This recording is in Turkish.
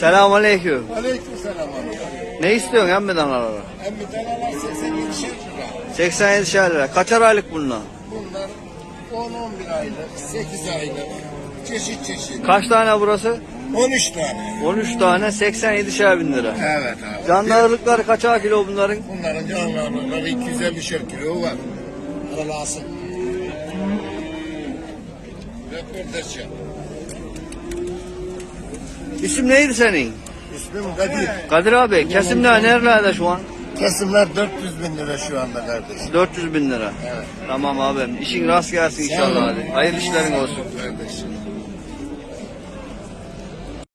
Selamun aleyküm. Aleyküm selam abi. Ne istiyorsun emmi danalara? Tane var 87 şey lira. 87 lira. Kaçar aylık bunlar? Bunlar 10-11 aylık, 8 aylık, çeşit çeşit. Kaç tane burası? 13 tane. 13 tane 87 bin lira. Evet abi. Canlı ağırlıkları kaçar kilo bunların? Bunların canlı ağırlıkları 250 kilo var. Aralası. Röportaj yap. İsim neydi senin? İsmim Kadir. Kadir abi kesimler nerelerde şu an? Kesimler 400 bin lira şu anda kardeşim. 400 bin lira. Evet. Tamam abim. İşin rast gelsin inşallah hadi. Hayırlı işlerin olsun. Kardeşim.